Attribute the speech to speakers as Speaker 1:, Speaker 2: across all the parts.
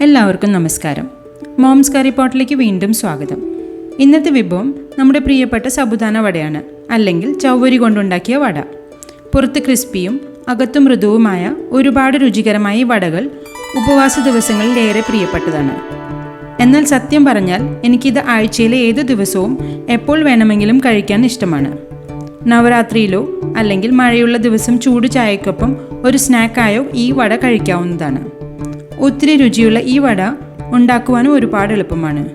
Speaker 1: എല്ലാവർക്കും നമസ്കാരം. മോംസ് കറി പോട്ടിലേക്ക് വീണ്ടും സ്വാഗതം. ഇന്നത്തെ വിഭവം നമ്മുടെ പ്രിയപ്പെട്ട സബുദാന വടയാണ് അല്ലെങ്കിൽ ചവ്വരി കൊണ്ടുണ്ടാക്കിയ വട. പുറത്ത് ക്രിസ്പിയും അകത്തും മൃദുവുമായ ഒരുപാട് രുചികരമായ വടകൾ ഉപവാസ ദിവസങ്ങളിൽ ഏറെ പ്രിയപ്പെട്ടതാണ്. എന്നാൽ സത്യം പറഞ്ഞാൽ എനിക്കിത് ആഴ്ചയിലെ ഏത് ദിവസവും എപ്പോൾ വേണമെങ്കിലും കഴിക്കാൻ ഇഷ്ടമാണ്. നവരാത്രിയിലോ അല്ലെങ്കിൽ മഴയുള്ള ദിവസം ചൂട് ചായക്കൊപ്പം ഒരു സ്നാക്കായോ ഈ വട കഴിക്കാവുന്നതാണ്. ഒത്തിരി രുചിയുള്ള ഈ വട ഉണ്ടാക്കുവാനും ഒരുപാട് എളുപ്പമാണ്.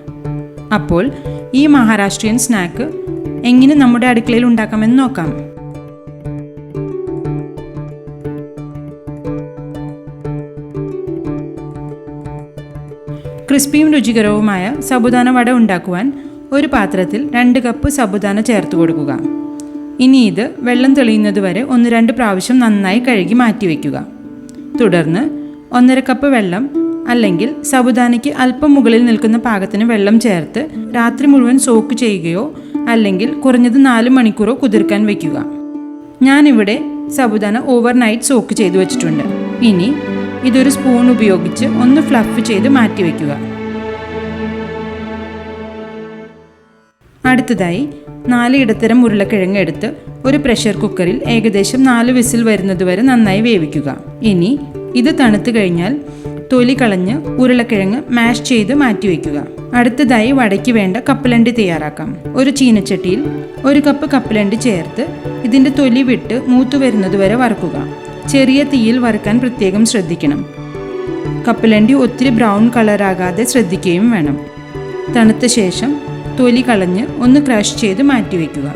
Speaker 1: അപ്പോൾ ഈ മഹാരാഷ്ട്രീയൻ സ്നാക്ക് എങ്ങനെ നമ്മുടെ അടുക്കളയിൽ ഉണ്ടാക്കാമെന്ന് നോക്കാം. ക്രിസ്പിയും രുചികരവുമായ സബുദാന വട ഉണ്ടാക്കുവാൻ ഒരു പാത്രത്തിൽ രണ്ട് കപ്പ് സബുദാന ചേർത്ത് കൊടുക്കുക. ഇനി ഇത് വെള്ളം തെളിയുന്നത് വരെ ഒന്ന് രണ്ട് പ്രാവശ്യം നന്നായി കഴുകി മാറ്റി വയ്ക്കുക തുടർന്ന് ഒന്നര കപ്പ് വെള്ളം അല്ലെങ്കിൽ സബുദാനയ്ക്ക് അല്പം മുകളിൽ നിൽക്കുന്ന പാകത്തിന് വെള്ളം ചേർത്ത് രാത്രി മുഴുവൻ സോക്ക് ചെയ്യുകയോ അല്ലെങ്കിൽ കുറഞ്ഞത് നാല് മണിക്കൂറോ കുതിർക്കാൻ വയ്ക്കുക. ഞാനിവിടെ സബുദാന ഓവർനൈറ്റ് സോക്ക് ചെയ്തു വെച്ചിട്ടുണ്ട്. ഇനി ഇതൊരു സ്പൂൺ ഉപയോഗിച്ച് ഒന്ന് ഫ്ലഫ് ചെയ്ത് മാറ്റി വയ്ക്കുക. അടുത്തതായി നാല് ഇടത്തരം ഉരുളക്കിഴങ്ങ് എടുത്ത് ഒരു പ്രഷർ കുക്കറിൽ ഏകദേശം നാല് വിസിൽ വരുന്നതുവരെ നന്നായി വേവിക്കുക. ഇനി ഇത് തണുത്തു കഴിഞ്ഞാൽ തൊലി കളഞ്ഞ് ഉരുളക്കിഴങ്ങ് മാഷ് ചെയ്ത് മാറ്റി വയ്ക്കുക. അടുത്തതായി വടയ്ക്ക് വേണ്ട കപ്പലണ്ടി തയ്യാറാക്കാം. ഒരു ചീനച്ചട്ടിയിൽ ഒരു കപ്പ് കപ്പലണ്ടി ചേർത്ത് ഇതിന്റെ തൊലി വിട്ട് മൂത്തു വരുന്നതുവരെ വറുക്കുക. ചെറിയ തീയിൽ വറുക്കാൻ പ്രത്യേകം ശ്രദ്ധിക്കണം. കപ്പലണ്ടി ഒത്തിരി ബ്രൗൺ കളറാകാതെ ശ്രദ്ധിക്കുകയും വേണം. തണുത്ത ശേഷം തൊലി കളഞ്ഞ് ഒന്ന് ക്രഷ് ചെയ്ത് മാറ്റി വയ്ക്കുക.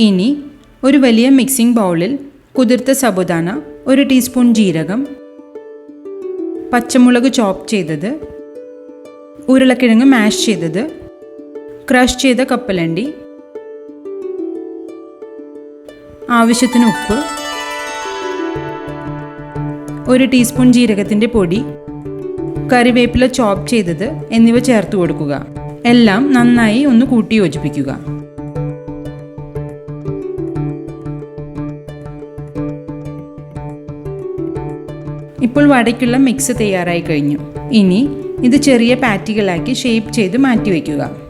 Speaker 1: ഇനി ഒരു വലിയ മിക്സിംഗ് ബൗളിൽ കുതിർത്ത സബുദാന ഒരു ടീസ്പൂൺ ജീരകം പച്ചമുളക് ചോപ്പ് ചെയ്തത് ഉരുളക്കിഴങ്ങ് മാഷ് ചെയ്തത് ക്രഷ് ചെയ്ത കപ്പലണ്ടി ആവശ്യത്തിന് ഉപ്പ് ഒരു ടീസ്പൂൺ ജീരകത്തിന്റെ പൊടി കറിവേപ്പില ചോപ്പ് ചെയ്തത് എന്നിവ ചേർത്ത് കൊടുക്കുക. എല്ലാം നന്നായി ഒന്ന് കൂട്ടി യോജിപ്പിക്കുക. ഇപ്പോൾ വടയ്ക്കുള്ള മിക്സ് തയ്യാറായി കഴിഞ്ഞു. ഇനി ഇത് ചെറിയ പാറ്റികളാക്കി ഷേപ്പ് ചെയ്ത് മാറ്റി വയ്ക്കുക.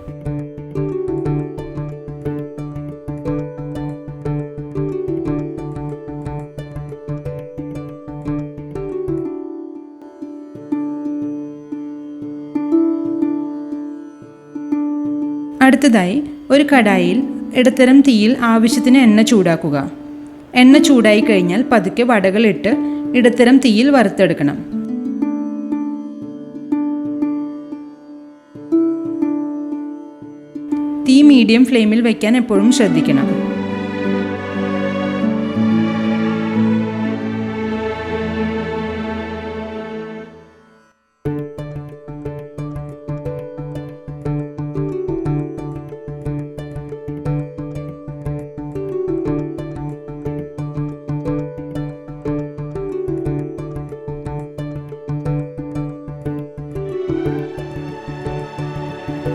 Speaker 1: അടുത്തതായി ഒരു കടായിൽ ഇടത്തരം തീയിൽ ആവശ്യത്തിന് എണ്ണ ചൂടാക്കുക. എണ്ണ ചൂടായി കഴിഞ്ഞാൽ പതുക്കെ വടകളിട്ട് ഇടത്തരം തീയിൽ വറുത്തെടുക്കണം. തീ മീഡിയം ഫ്ലെയിമിൽ വയ്ക്കാൻ എപ്പോഴും ശ്രദ്ധിക്കണം.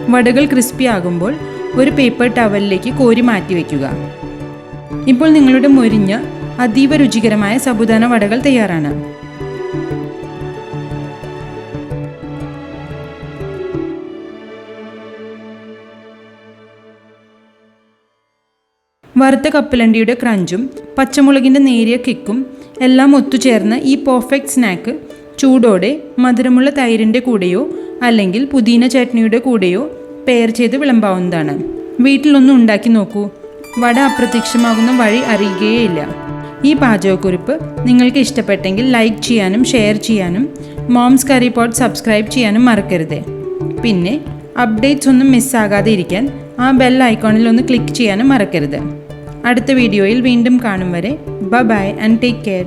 Speaker 1: വടകൾ ക്രിസ്പി ആകുമ്പോൾ ഒരു പേപ്പർ ടവലിലേക്ക് കോരി മാറ്റി വയ്ക്കുക. ഇപ്പോൾ നിങ്ങളുടെ മൊരിഞ്ഞ അതീവ രുചികരമായ സബുദാന വടകൾ തയ്യാറാണ്. വറുത്ത കപ്പലണ്ടിയുടെ ക്രഞ്ചും പച്ചമുളകിന്റെ നേരിയ കിക്കും എല്ലാം ഒത്തുചേർന്ന ഈ പെർഫെക്റ്റ് സ്നാക്ക് ചൂടോടെ മധുരമുള്ള തൈരിന്റെ കൂടെയോ അല്ലെങ്കിൽ പുതിന ചട്നിയുടെ കൂടെയോ പെയർ ചെയ്ത് വിളമ്പാവുന്നതാണ്. വീട്ടിലൊന്നും ഉണ്ടാക്കി നോക്കൂ. വട അപ്രത്യക്ഷമാകുന്ന വഴി അറിയുകയേയില്ല. ഈ പാചകക്കുറിപ്പ് നിങ്ങൾക്ക് ഇഷ്ടപ്പെട്ടെങ്കിൽ ലൈക്ക് ചെയ്യാനും ഷെയർ ചെയ്യാനും മോംസ് കറി പോട്ട് സബ്സ്ക്രൈബ് ചെയ്യാനും മറക്കരുത്. പിന്നെ അപ്ഡേറ്റ്സ് ഒന്നും മിസ്സാകാതെ ഇരിക്കാൻ ആ ബെൽ ഐക്കോണിൽ ഒന്ന് ക്ലിക്ക് ചെയ്യാനും മറക്കരുത്. അടുത്ത വീഡിയോയിൽ വീണ്ടും കാണും വരെ. ബ ബൈ ആൻഡ് ടേക്ക് കെയർ